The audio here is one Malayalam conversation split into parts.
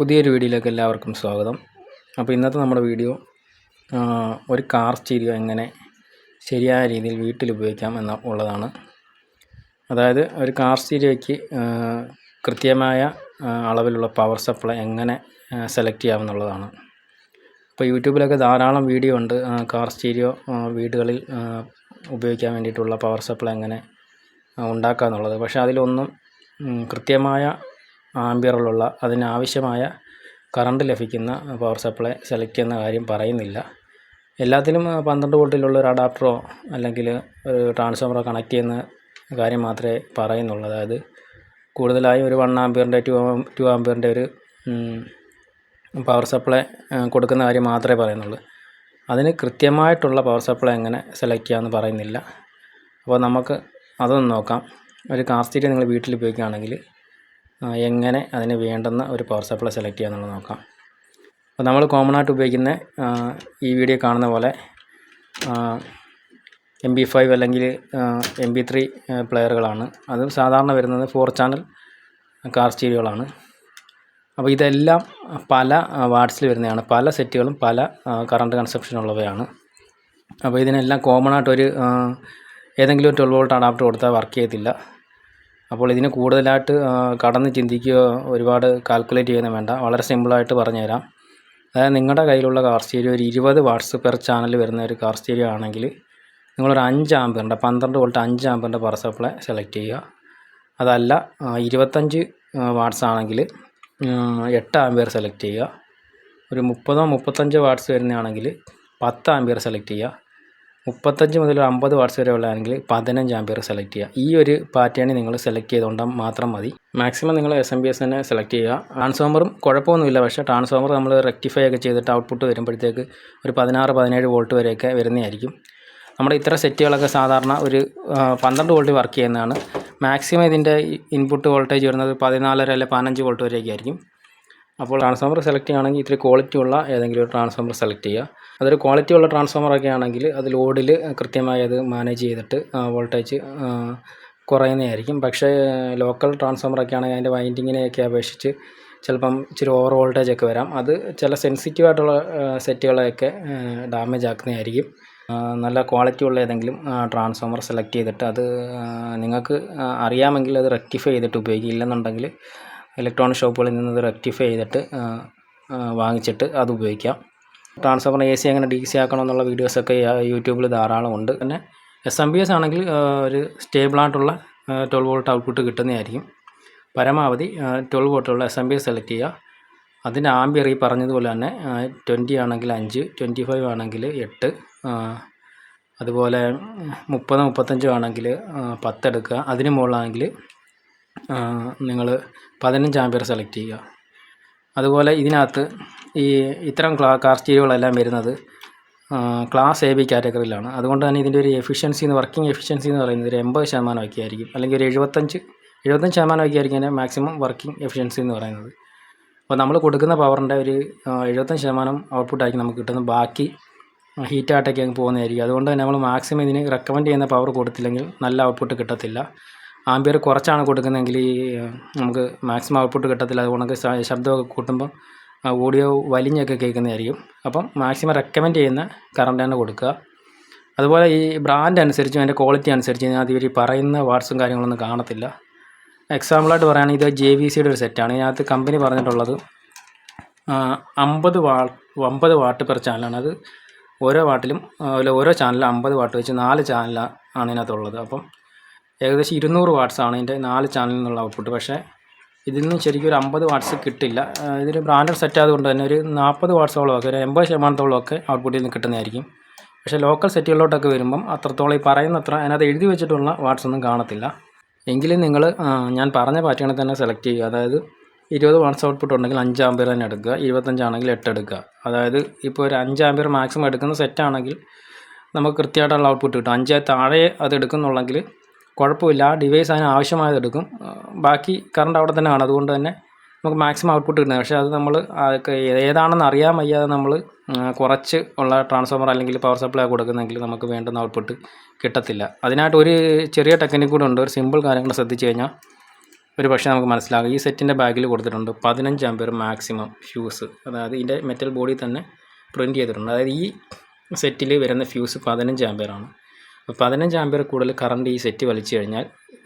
പുതിയൊരു വീഡിയോയിലേക്ക് എല്ലാവർക്കും സ്വാഗതം. അപ്പോൾ ഇന്നത്തെ നമ്മുടെ വീഡിയോ ഒരു കാർ സ്റ്റീരിയോ എങ്ങനെ ശരിയായ രീതിയിൽ വീട്ടിൽ ഉപയോഗിക്കാം എന്ന ഉള്ളതാണ്. അതായത് ഒരു കാർ സ്റ്റീരിയോയ്ക്ക് കൃത്യമായ അളവിലുള്ള പവർ സപ്ലൈ എങ്ങനെ സെലക്ട് ചെയ്യാമെന്നുള്ളതാണ് ഇപ്പോൾ യൂട്യൂബിലൊക്കെ ധാരാളം വീഡിയോ ഉണ്ട് കാർ സ്റ്റീരിയോ വീടുകളിൽ ഉപയോഗിക്കാൻ വേണ്ടിയിട്ടുള്ള പവർ സപ്ലൈ എങ്ങനെ ഉണ്ടാക്കുക എന്നുള്ളത് പക്ഷേ അതിലൊന്നും കൃത്യമായ ആംബിയറിലുള്ള അതിനാവശ്യമായ കറണ്ട് ലഭിക്കുന്ന പവർ സപ്ലൈ സെലക്ട് ചെയ്യുന്ന കാര്യം പറയുന്നില്ല. എല്ലാത്തിലും പന്ത്രണ്ട് വോൾട്ടിലുള്ള ഒരു അഡാപ്റ്ററോ അല്ലെങ്കിൽ ഒരു ട്രാൻസ്ഫോമറോ കണക്ട് ചെയ്യുന്ന കാര്യം മാത്രമേ പറയുന്നുള്ളൂ. അതായത് കൂടുതലായും ഒരു വൺ ആംബിയറിന്റെ ടു ടു ആംബിയറിന്റെ ഒരു പവർ സപ്ലൈ കൊടുക്കുന്ന കാര്യം മാത്രമേ പറയുന്നുള്ളൂ. അതിന് കൃത്യമായിട്ടുള്ള പവർ സപ്ലൈ എങ്ങനെ സെലക്ട് ചെയ്യാമെന്ന് പറയുന്നില്ല. അപ്പോൾ നമുക്ക് അതൊന്ന് നോക്കാം. ഒരു കാർ സ്റ്റീരിയോ നിങ്ങൾ വീട്ടിൽ ഉപയോഗിക്കുകയാണെങ്കിൽ എങ്ങനെ അതിന് വേണ്ടുന്ന ഒരു പവർ സപ്ലൈ സെലക്ട് ചെയ്യാന്നുള്ളത് നോക്കാം. അപ്പോൾ നമ്മൾ കോമൺ ആയിട്ട് ഉപയോഗിക്കുന്ന ഈ വീഡിയോ കാണുന്ന പോലെ എം ബി ഫൈവ് അല്ലെങ്കിൽ എം ബി ത്രീ പ്ലെയറുകളാണ് അത് സാധാരണ വരുന്നത് ഫോർ ചാനൽ കാർ സ്റ്റീരിയോകളാണ് അപ്പോൾ ഇതെല്ലാം പല വാട്സിൽ വരുന്നതാണ്. പല സെറ്റുകളും പല കറണ്ട് കൺസെപ്ഷൻ ഉള്ളവയാണ്. അപ്പോൾ ഇതിനെല്ലാം കോമൺ ആയിട്ടൊരു ഏതെങ്കിലും ഒരു ട്വൽവ് വോൾട്ട് അഡാപ്റ്റർ കൊടുത്താൽ വർക്ക് ചെയ്യത്തില്ല. അപ്പോൾ ഇതിന് കൂടുതലായിട്ട് കടന്ന് ചിന്തിക്കുകയോ ഒരുപാട് കാൽക്കുലേറ്റ് ചെയ്യുന്ന വേണ്ട. വളരെ സിമ്പിളായിട്ട് പറഞ്ഞുതരാം. അതായത് നിങ്ങളുടെ കയ്യിലുള്ള കാർ സ്റ്റീരിയോ ഒരു ഇരുപത് വാട്ട്സ് പെർ ചാനൽ വരുന്ന ഒരു കാർ സ്റ്റീരിയോ ആണെങ്കിൽ നിങ്ങളൊരു അഞ്ച് ആമ്പറിന്റെ പന്ത്രണ്ട് വോൾട്ട് അഞ്ച് ആമ്പറിന്റെ പവർ സപ്ലൈ സെലക്ട് ചെയ്യുക. അതല്ല ഇരുപത്തഞ്ച് വാട്ട്സ് ആണെങ്കിൽ എട്ട് ആമ്പിയർ സെലക്ട് ചെയ്യുക. ഒരു മുപ്പതോ മുപ്പത്തഞ്ചോ വാട്ട്സ് വരുന്നതാണെങ്കിൽ പത്ത് ആമ്പിയർ സെലക്ട് ചെയ്യുക. മുപ്പത്തഞ്ച് മുതൽ അമ്പത് വാട്ട്സ് വരെ ഉള്ളതാണെങ്കിൽ പതിനഞ്ച് ആമ്പിയർ സെലക്ട് ചെയ്യുക. ഈ ഒരു പാറ്റേൺ നിങ്ങൾ സെലക്ട് ചെയ്തുകൊണ്ട് മാത്രം മതി. മാക്സിമം നിങ്ങൾ എസ് എം ബി എസ് തന്നെ സെലക്ട് ചെയ്യുക. ട്രാൻസ്ഫോമറും കുഴപ്പമൊന്നുമില്ല. പക്ഷേ ട്രാൻസ്ഫോമർ നമ്മൾ റെക്ടിഫൈ ഒക്കെ ചെയ്തിട്ട് ഔട്ട്പുട്ട് വരുമ്പോഴത്തേക്ക് ഒരു പതിനാറ് പതിനേഴ് വോൾട്ട് വരെയൊക്കെ വരുന്നതായിരിക്കും. നമ്മുടെ ഇത്ര സെറ്റുകളൊക്കെ സാധാരണ ഒരു പന്ത്രണ്ട് വോൾട്ട് വർക്ക് ചെയ്യുന്നതാണ്. മാക്സിമം ഇതിന്റെ ഇൻപുട്ട് വോൾട്ടേജ് വരുന്നത് പതിനാലര അല്ലെങ്കിൽ പതിനഞ്ച് വോൾട്ട് വരെയൊക്കെ ആയിരിക്കും. അപ്പോൾ ട്രാൻസ്ഫോമർ സെലക്ട് ചെയ്യുകയാണെങ്കിൽ ഇത്തിരി ക്വാളിറ്റി ഉള്ള ഏതെങ്കിലും ഒരു ട്രാൻസ്ഫോമർ സെലക്ട് ചെയ്യുക. അതൊരു ക്വാളിറ്റി ഉള്ള ട്രാൻസ്ഫോമർ ഒക്കെ ആണെങ്കിൽ അത് ലോഡിൽ കൃത്യമായി അത് മാനേജ് ചെയ്തിട്ട് വോൾട്ടേജ് കുറയുന്നതായിരിക്കും പക്ഷേ ലോക്കൽ ട്രാൻസ്ഫോമർ ഒക്കെ ആണെങ്കിൽ അതിന്റെ വൈൻഡിങ്ങിനെയൊക്കെ അപേക്ഷിച്ച് ചിലപ്പം ഇച്ചിരി ഓവർ വോൾട്ടേജ് ഒക്കെ വരാം. അത് ചില സെൻസിറ്റീവ് ആയിട്ടുള്ള സെറ്റുകളെയൊക്കെ ഡാമേജ് ആക്കുന്നതായിരിക്കും നല്ല ക്വാളിറ്റി ഉള്ള ഏതെങ്കിലും ട്രാൻസ്ഫോമർ സെലക്ട് ചെയ്തിട്ട് അത് നിങ്ങൾക്ക് അറിയാമെങ്കിൽ അത് റെക്ടിഫൈ ചെയ്തിട്ട് ഉപയോഗിക്കുക. ഇല്ലെന്നുണ്ടെങ്കിൽ ഇലക്ട്രോണിക് ഷോപ്പുകളിൽ നിന്ന് റെക്ടിഫൈ ചെയ്തിട്ട് വാങ്ങിച്ചിട്ട് അത് ഉപയോഗിക്കാം. ട്രാൻസ്ഫോർമർ എ സി എങ്ങനെ ഡി സി ആക്കണം എന്നുള്ള വീഡിയോസൊക്കെ യൂട്യൂബിൽ ധാരാളം ഉണ്ട്. പിന്നെ എസ് എം ബി എസ് ആണെങ്കിൽ ഒരു സ്റ്റേബിളായിട്ടുള്ള ട്വൽവ് വോൾട്ട് ഔട്ട്പുട്ട് കിട്ടുന്നതായിരിക്കും. പരമാവധി twelve വോൾട്ടുള്ള S M B S select ചെയ്യുക. അതിന്റെ ആംബിയർ പറഞ്ഞതുപോലെ തന്നെ ട്വന്റി ആണെങ്കിൽ അഞ്ച് ട്വന്റി ഫൈവ് ആണെങ്കിൽ എട്ട് അതുപോലെ മുപ്പത് മുപ്പത്തഞ്ച് ആണെങ്കിൽ പത്ത് എടുക്കുക. അതിന് മുകളിലാണെങ്കിൽ നിങ്ങൾ പതിനഞ്ച് ആമ്പിയർ സെലക്ട് ചെയ്യുക. അതുപോലെ ഇതിനകത്ത് ഈ ഇത്തരം കാർ സ്റ്റീരിയോകളെല്ലാം വരുന്നത് ക്ലാസ് എ ബി കാറ്റഗറിയിലാണ് അതുകൊണ്ട് തന്നെ ഇതിന്റെ ഒരു എഫിഷ്യൻസി എന്ന് വർക്കിംഗ് എഫിഷ്യൻസി എന്ന് പറയുന്നത് ഒരു എൺപത് ശതമാനമൊക്കെ ആയിരിക്കും അല്ലെങ്കിൽ ഒരു എഴുപത്തഞ്ച് എഴുപത്തഞ്ച് ശതമാനമൊക്കെ ആയിരിക്കും അതിന്റെ മാക്സിമം വർക്കിംഗ് എഫിഷ്യൻസി എന്ന് പറയുന്നത്. അപ്പോൾ നമ്മൾ കൊടുക്കുന്ന പവറിന്റെ ഒരു എഴുപത്തഞ്ച് ശതമാനം ഔട്ട്പുട്ടായിരിക്കും നമുക്ക് കിട്ടുന്നത്. ബാക്കി ഹീറ്റ് ഹീറ്റായിട്ടൊക്കെ അങ്ങ് പോകുന്നതായിരിക്കും. അതുകൊണ്ട് തന്നെ നമ്മൾ മാക്സിമം ഇതിന് റെക്കമെൻഡ് ചെയ്യുന്ന പവർ കൊടുത്തില്ലെങ്കിൽ നല്ല ഔട്ട്പുട്ട് കിട്ടത്തില്ല. ആംബിയർ കുറച്ചാണ് കൊടുക്കുന്നതെങ്കിൽ ഈ നമുക്ക് മാക്സിമം ഔട്ട്പുട്ട് കിട്ടത്തില്ല. അതുകൊണ്ട് ശ- ശബ്ദമൊക്കെ കൂട്ടുമ്പം ഓഡിയോ വലിഞ്ഞൊക്കെ കേൾക്കുന്നതായിരിക്കും. അപ്പം മാക്സിമം റെക്കമെൻഡ് ചെയ്യുന്ന കറണ്ട് തന്നെ കൊടുക്കുക. അതുപോലെ ഈ ബ്രാൻഡ് അനുസരിച്ചും അതിന്റെ ക്വാളിറ്റി അനുസരിച്ച് അതിവർ പറയുന്ന വാട്സും കാര്യങ്ങളൊന്നും കാണത്തില്ല. എക്സാമ്പിളായിട്ട് പറയുകയാണെങ്കിൽ ഇത് ജെ വി സിയുടെ ഒരു സെറ്റാണ് ഇതിനകത്ത് കമ്പനി പറഞ്ഞിട്ടുള്ളത് അമ്പത് വാ അമ്പത് വാട്ട് പെർ ചാനലാണ് അത് ഓരോ വാട്ടിലും അല്ല ഓരോ ചാനലും അമ്പത് വാട്ട് വെച്ച് നാല് ചാനലാണ് ഇതിനകത്തുള്ളത്. അപ്പം ഏകദേശം ഇരുന്നൂറ് ആണ് ഇതിന്റെ നാല് ചാനലിൽ നിന്നുള്ള ഔട്ട്പുട്ട് പക്ഷേ ഇതിൽ നിന്ന് ശരിക്കും ഒരു അമ്പത് വാട്ട്സ് കിട്ടില്ല. ഇതൊരു ബ്രാൻഡഡ് സെറ്റ് ആയതുകൊണ്ട് തന്നെ ഒരു നാൽപ്പത് വാട്ട്സോളം ഒക്കെ ഒരു എൺപത് ശതമാനത്തോളം ഒക്കെ ഔട്ട്പുട്ടിൽ നിന്ന് കിട്ടുന്നതായിരിക്കും. പക്ഷേ ലോക്കൽ സെറ്റുകളിലോട്ടൊക്കെ വരുമ്പം അത്രത്തോളം ഈ പറയുന്നത്ര അതിനകത്ത് എഴുതി വെച്ചിട്ടുള്ള വാട്ട്സ് ഒന്നും കാണത്തില്ല. എങ്കിലും നിങ്ങൾ ഞാൻ പറഞ്ഞ പാറ്റേണിൽ തന്നെ സെലക്ട് ചെയ്യുക. അതായത് ഇരുപത് വാട്ട്സ് ഔട്ട്പുട്ട് ഉണ്ടെങ്കിൽ അഞ്ച് ആമ്പിയർ തന്നെ എടുക്കുക. ഇരുപത്തഞ്ചാണെങ്കിൽ എട്ട് എടുക്കുക. അതായത് ഇപ്പോൾ ഒരു അഞ്ച് ആമ്പിയർ മാക്സിമം എടുക്കുന്ന സെറ്റാണെങ്കിൽ നമുക്ക് കൃത്യമായിട്ടുള്ള ഔട്ട്പുട്ട് കിട്ടും. അഞ്ചായി താഴെ അത് എടുക്കുന്നുള്ളെങ്കിൽ കുഴപ്പമില്ല. ആ ഡിവൈസ് അതിന് ആവശ്യമായത് എടുക്കും. ബാക്കി കറണ്ട് അവിടെ തന്നെ ആണ്. അതുകൊണ്ട് തന്നെ നമുക്ക് മാക്സിമം ഔട്ട്പുട്ട് കിട്ടുന്നത്. പക്ഷേ അത് നമ്മൾ ഏതാണെന്ന് അറിയാൻ വയ്യാതെ നമ്മൾ കുറച്ച് ഉള്ള ട്രാൻസ്ഫോമർ അല്ലെങ്കിൽ പവർ സപ്ലൈ കൊടുക്കുന്നെങ്കിൽ നമുക്ക് വേണ്ടുന്ന ഔട്ട്പുട്ട് കിട്ടത്തില്ല. അതിനായിട്ട് ഒരു ചെറിയ ടെക്നിക്ക് കൂടെ ഉണ്ട്. ഒരു സിമ്പിൾ കാര്യങ്ങൾ ശ്രദ്ധിച്ചു കഴിഞ്ഞാൽ ഒരു പക്ഷേ നമുക്ക് മനസ്സിലാകും. ഈ സെറ്റിന്റെ ബാഗിൽ കൊടുത്തിട്ടുണ്ട് പതിനഞ്ച് ആമ്പയർ മാക്സിമം ഫ്യൂസ് അതായത് ഇതിന്റെ മെറ്റൽ ബോഡി തന്നെ പ്രിന്റ് ചെയ്തിട്ടുണ്ട്. അതായത് ഈ സെറ്റിൽ വരുന്ന ഫ്യൂസ് പതിനഞ്ച് അപ്പോൾ പതിനഞ്ച് ആമ്പിയർ കൂടുതൽ കറണ്ട് ഈ സെറ്റ് വലിച്ചു കഴിഞ്ഞാൽ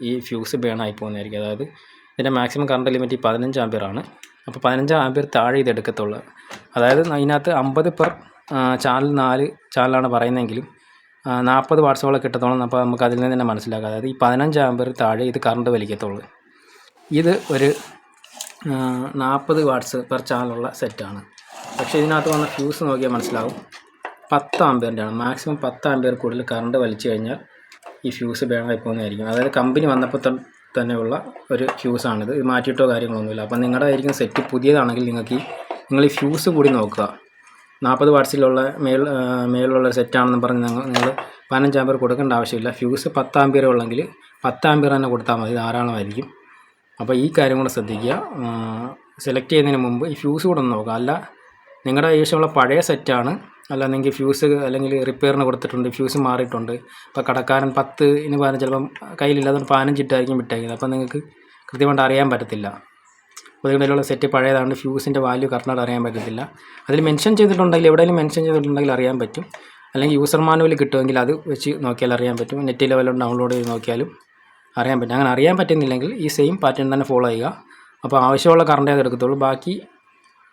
ഈ ഫ്യൂസ് ബേൺ ആയി പോകുന്നതായിരിക്കും. അതായത് ഇതിന്റെ മാക്സിമം കറണ്ട് ലിമിറ്റ് ഈ പതിനഞ്ച് ആമ്പയറാണ് അപ്പോൾ പതിനഞ്ച് ആമ്പിയർ താഴെ ഇത് എടുക്കത്തുള്ളൂ. അതായത് അതിനകത്ത് അമ്പത് പെർ ചാനൽ നാല് ചാനലാണ് പറയുന്നതെങ്കിലും നാൽപ്പത് വാട്സുകളെ കിട്ടത്തോളം അപ്പോൾ നമുക്ക് അതിൽ നിന്ന് തന്നെ മനസ്സിലാക്കാം. അതായത് ഈ പതിനഞ്ച് ആമ്പിയർ താഴെ ഇത് കറണ്ട് വലിക്കത്തുള്ളൂ. ഇത് ഒരു നാൽപ്പത് വാട്സ് പെർ ചാനലുള്ള സെറ്റാണ് പക്ഷേ ഇതിനകത്ത് വന്ന ഫ്യൂസ് നോക്കിയാൽ മനസ്സിലാവും. പത്ത് ആമ്പിയറിന്റെ ആണ് മാക്സിമം പത്ത് ആമ്പിയർ കൂടുതൽ കറണ്ട് വലിച്ചു കഴിഞ്ഞാൽ ഈ ഫ്യൂസ് ബേണായി പോകുന്നതായിരിക്കും. അതായത് കമ്പനി വന്നപ്പോൾ തന്നെയുള്ള ഒരു ഫ്യൂസാണിത്. ഇത് മാറ്റിയിട്ടോ കാര്യങ്ങളൊന്നുമില്ല. അപ്പോൾ നിങ്ങളുടെ ആയിരിക്കും സെറ്റ് പുതിയതാണെങ്കിൽ നിങ്ങൾക്ക് നിങ്ങൾ ഈ ഫ്യൂസ് കൂടി നോക്കുക. നാൽപ്പത് വാട്സിലുള്ള മേൽ മേളിലുള്ള സെറ്റാണെന്ന് പറഞ്ഞ് നിങ്ങൾ നിങ്ങൾ പതിനഞ്ച് ആമ്പിയർ കൊടുക്കേണ്ട ആവശ്യമില്ല. ഫ്യൂസ് പത്ത് ആമ്പിയർ ഉള്ളെങ്കിൽ പത്ത് ആമ്പിയർ തന്നെ കൊടുത്താൽ മതി. ധാരാളമായിരിക്കും. അപ്പോൾ ഈ കാര്യം കൂടെ ശ്രദ്ധിക്കുക. സെലക്ട് ചെയ്യുന്നതിന് മുമ്പ് ഈ ഫ്യൂസ് കൂടെ ഒന്ന് നോക്കുക. അല്ല നിങ്ങളുടെ ആവശ്യമുള്ള പഴയ സെറ്റാണ്. അല്ലാന്നെങ്കിൽ ഫ്യൂസ് അല്ലെങ്കിൽ റിപ്പയറിന് കൊടുത്തിട്ടുണ്ട് ഫ്യൂസ് മാറിയിട്ടുണ്ട്. അപ്പോൾ കടക്കാരൻ പത്ത് ഇനി പതിനഞ്ച് ചിലപ്പം കയ്യിലില്ലാതെ പതിനഞ്ചിട്ടായിരിക്കും വിട്ടേക്കുന്നത്. അപ്പോൾ നിങ്ങൾക്ക് കൃത്യമായിട്ട് അറിയാൻ പറ്റത്തില്ല. അപ്പോൾ നിങ്ങളുടെ സെറ്റ് പഴയതാണ്ട് ഫ്യൂസിന്റെ വാല്യൂ കറക്റ്റായിട്ട് അറിയാൻ പറ്റത്തില്ല. അതിൽ മെൻഷൻ ചെയ്തിട്ടുണ്ടെങ്കിൽ എവിടെയെങ്കിലും മെൻഷൻ ചെയ്തിട്ടുണ്ടെങ്കിൽ അറിയാൻ പറ്റും. അല്ലെങ്കിൽ യൂസർ മാനുവൽ കിട്ടുമെങ്കിൽ അത് വെച്ച് നോക്കിയാൽ അറിയാൻ പറ്റും. നെറ്റ് ലെവലും ഡൗൺലോഡ് ചെയ്ത് നോക്കിയാലും അറിയാൻ പറ്റും. അങ്ങനെ അറിയാൻ പറ്റുന്നില്ലെങ്കിൽ ഈ സെയിം പാറ്റേൺ തന്നെ ഫോളോ ചെയ്യുക. അപ്പോൾ ആവശ്യമുള്ള കറണ്ടേ അത് എടുക്കത്തുള്ളൂ? ബാക്കി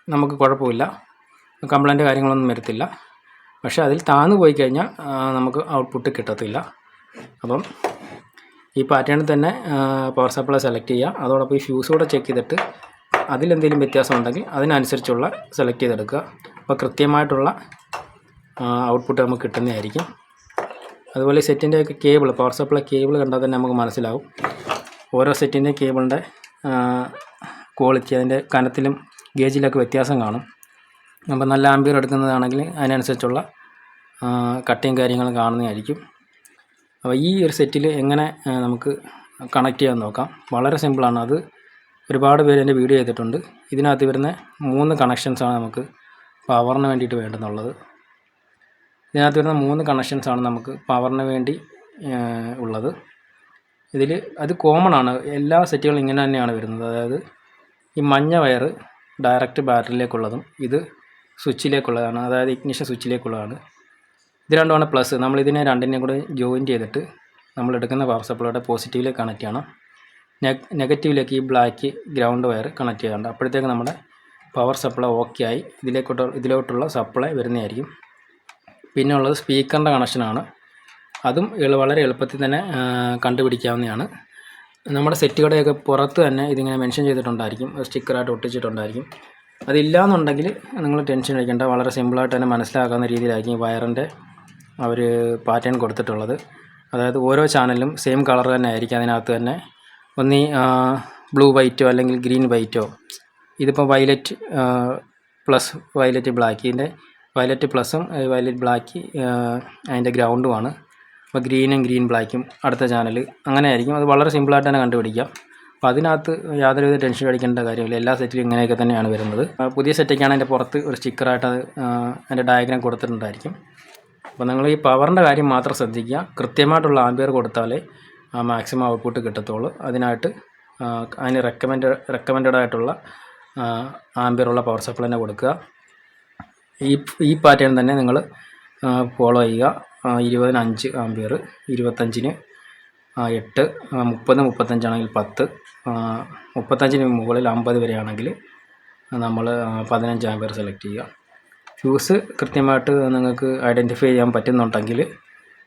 നമുക്ക് കുഴപ്പമില്ല. കംപ്ലൈന്റ് കാര്യങ്ങളൊന്നും വരത്തില്ല. പക്ഷേ അതിൽ താഴ്ന്നു പോയി കഴിഞ്ഞാൽ നമുക്ക് ഔട്ട്പുട്ട് കിട്ടത്തില്ല. അപ്പം ഈ പാറ്റേണിൽ തന്നെ പവർ സപ്ലൈ സെലക്ട് ചെയ്യുക. അതോടൊപ്പം ഈ ഫ്യൂസ് കൂടെ ചെക്ക് ചെയ്തിട്ട് അതിലെന്തെങ്കിലും വ്യത്യാസം ഉണ്ടെങ്കിൽ അതിനനുസരിച്ചുള്ള സെലക്ട് ചെയ്തെടുക്കുക. അപ്പോൾ കൃത്യമായിട്ടുള്ള ഔട്ട്പുട്ട് നമുക്ക് കിട്ടുന്നതായിരിക്കും. അതുപോലെ സെറ്റിന്റെ ഒക്കെ കേബിൾ പവർ സപ്ലൈ കേബിൾ കണ്ടാൽ തന്നെ നമുക്ക് മനസ്സിലാവും. ഓരോ സെറ്റിന്റെ കേബിളിന്റെ ക്വാളിറ്റി അതിന്റെ കനത്തിലും ഗേജിലൊക്കെ വ്യത്യാസം കാണും. അപ്പോൾ നല്ല ആംബിയർ എടുക്കുന്നതാണെങ്കിൽ അതിനനുസരിച്ചുള്ള കട്ടിയും കാര്യങ്ങളും കാണുന്നതായിരിക്കും. അപ്പോൾ ഈ ഒരു സെറ്റിൽ എങ്ങനെ നമുക്ക് കണക്ട് ചെയ്യാൻ നോക്കാം. വളരെ സിമ്പിളാണ്. അത് ഒരുപാട് പേര് എന്റെ വീഡിയോ ചെയ്തിട്ടുണ്ട്. ഇതിനകത്ത് വരുന്ന മൂന്ന് കണക്ഷൻസാണ് നമുക്ക് പവറിന് വേണ്ടിയിട്ട് വേണ്ടുന്നുള്ളത്. ഇതിനകത്ത് വരുന്ന മൂന്ന് കണക്ഷൻസാണ് നമുക്ക് പവറിന് വേണ്ടി ഉള്ളത്. ഇതിൽ അത് കോമൺ ആണ്. എല്ലാ സെറ്റുകളും ഇങ്ങനെ തന്നെയാണ് വരുന്നത്. അതായത് ഈ മഞ്ഞ വയർ ഡയറക്റ്റ് ബാറ്ററിയിലേക്കുള്ളതും ഇത് സ്വിച്ചിലേക്കുള്ളതാണ്. അതായത് ഇഗ്നിഷൻ സ്വിച്ചിലേക്കുള്ളതാണ്. ഇത് രണ്ടുമാണ് പ്ലസ് നമ്മൾ ഇതിനെ രണ്ടിനെയും കൂടെ ജോയിൻ ചെയ്തിട്ട് നമ്മൾ എടുക്കുന്ന പവർ സപ്ലൈയുടെ പോസിറ്റീവിലേക്ക് കണക്ട് ചെയ്യണം. നെഗ് നെഗറ്റീവിലേക്ക് ഈ ബ്ലാക്ക് ഗ്രൗണ്ട് വയർ കണക്ട് ചെയ്യാറുണ്ട്. അപ്പോഴത്തേക്ക് നമ്മുടെ പവർ സപ്ലൈ ഓക്കെ ആയി ഇതിലേക്കോട്ട് ഇതിലോട്ടുള്ള സപ്ലൈ വരുന്നതായിരിക്കും. പിന്നെ ഉള്ളത് സ്പീക്കറിന്റെ കണക്ഷനാണ് അതും വളരെ എളുപ്പത്തിൽ തന്നെ കണ്ടുപിടിക്കാവുന്നതാണ്. നമ്മുടെ സെറ്റുകളുടെയൊക്കെ പുറത്ത് തന്നെ ഇതിങ്ങനെ മെൻഷൻ ചെയ്തിട്ടുണ്ടായിരിക്കും. സ്റ്റിക്കറായിട്ട് ഒട്ടിച്ചിട്ടുണ്ടായിരിക്കും. അതില്ലാന്നുണ്ടെങ്കിൽ നിങ്ങൾ ടെൻഷൻ അടിക്കേണ്ട. വളരെ സിമ്പിളായിട്ട് തന്നെ മനസ്സിലാക്കാവുന്ന രീതിയിലായിരിക്കും വയറിന്റെ അവർ പാറ്റേൺ കൊടുത്തിട്ടുള്ളത്. അതായത് ഓരോ ചാനലിലും സെയിം കളർ തന്നെ ആയിരിക്കും അതിനകത്ത് തന്നെ. ഒന്നീ ബ്ലൂ വൈറ്റോ അല്ലെങ്കിൽ ഗ്രീൻ വൈറ്റോ. ഇതിപ്പോൾ വയലറ്റ് പ്ലസ് വയലറ്റ് ബ്ലാക്ക് ഇതിന്റെ വയലറ്റ് പ്ലസും വയലറ്റ് ബ്ലാക്ക് അതിന്റെ ഗ്രൗണ്ടുമാണ്. അപ്പോൾ ഗ്രീനും ഗ്രീൻ ബ്ലാക്കും അടുത്ത ചാനൽ അങ്ങനെ ആയിരിക്കും. അത് വളരെ സിമ്പിളായിട്ട് തന്നെ കണ്ടുപിടിക്കാം. അപ്പോൾ അതിനകത്ത് യാതൊരുവിധ ടെൻഷൻ അടിക്കേണ്ട കാര്യമില്ല. എല്ലാ സെറ്റിലും ഇങ്ങനെയൊക്കെ തന്നെയാണ് വരുന്നത്. പുതിയ സെറ്റൊക്കെയാണ് അതിന്റെ പുറത്ത് ഒരു സ്റ്റിക്കറായിട്ട് അത് എന്റെ ഡയഗ്രാം കൊടുത്തിട്ടുണ്ടായിരിക്കും. അപ്പോൾ നിങ്ങൾ ഈ പവറിന്റെ കാര്യം മാത്രം ശ്രദ്ധിക്കുക. കൃത്യമായിട്ടുള്ള ആംബിയർ കൊടുത്താലേ മാക്സിമം ഔട്ട്പുട്ട് കിട്ടത്തുള്ളൂ. അതിനായിട്ട് അതിന് റെക്കമെൻഡ് റെക്കമെൻഡഡ് ആയിട്ടുള്ള ആംബിയറുള്ള പവർ സപ്ലൈ തന്നെ കൊടുക്കുക. ഈ ഈ പാറ്റേൺ തന്നെ നിങ്ങൾ ഫോളോ ചെയ്യുക. ഇരുപതിന് അഞ്ച് ആംബിയർ ഇരുപത്തഞ്ചിന് എട്ട് മുപ്പത് മുപ്പത്തഞ്ചാണെങ്കിൽ പത്ത് മുപ്പത്തഞ്ചിന് മുകളിൽ അമ്പത് വരെയാണെങ്കിൽ നമ്മൾ പതിനഞ്ച് പേർ സെലക്ട് ചെയ്യുക. ഫ്യൂസ് കൃത്യമായിട്ട് നിങ്ങൾക്ക് ഐഡന്റിഫൈ ചെയ്യാൻ പറ്റുന്നുണ്ടെങ്കിൽ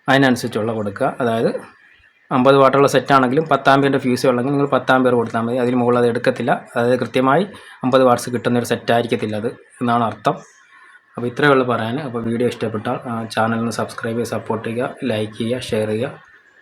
അതിനനുസരിച്ചുള്ള കൊടുക്കുക. അതായത് അമ്പത് വാട്ടുള്ള സെറ്റാണെങ്കിലും പത്താമ്പിയറിന്റെ ഫ്യൂസ് ഉള്ളെങ്കിൽ നിങ്ങൾ പത്താമ്പിയർ കൊടുത്താൽ മതി. അതിന് മുകളിൽ അത് എടുക്കത്തില്ല. അതായത് കൃത്യമായി അമ്പത് വാട്ട്സ് കിട്ടുന്ന ഒരു സെറ്റായിരിക്കത്തില്ല അത് എന്നാണ് അർത്ഥം. അപ്പോൾ ഇത്രയേ ഉള്ളൂ പറയാൻ. അപ്പോൾ വീഡിയോ ഇഷ്ടപ്പെട്ടാൽ ചാനലിന് സബ്സ്ക്രൈബ് ചെയ്യുക സപ്പോർട്ട് ചെയ്യുക ലൈക്ക് ചെയ്യുക ഷെയർ ചെയ്യുക.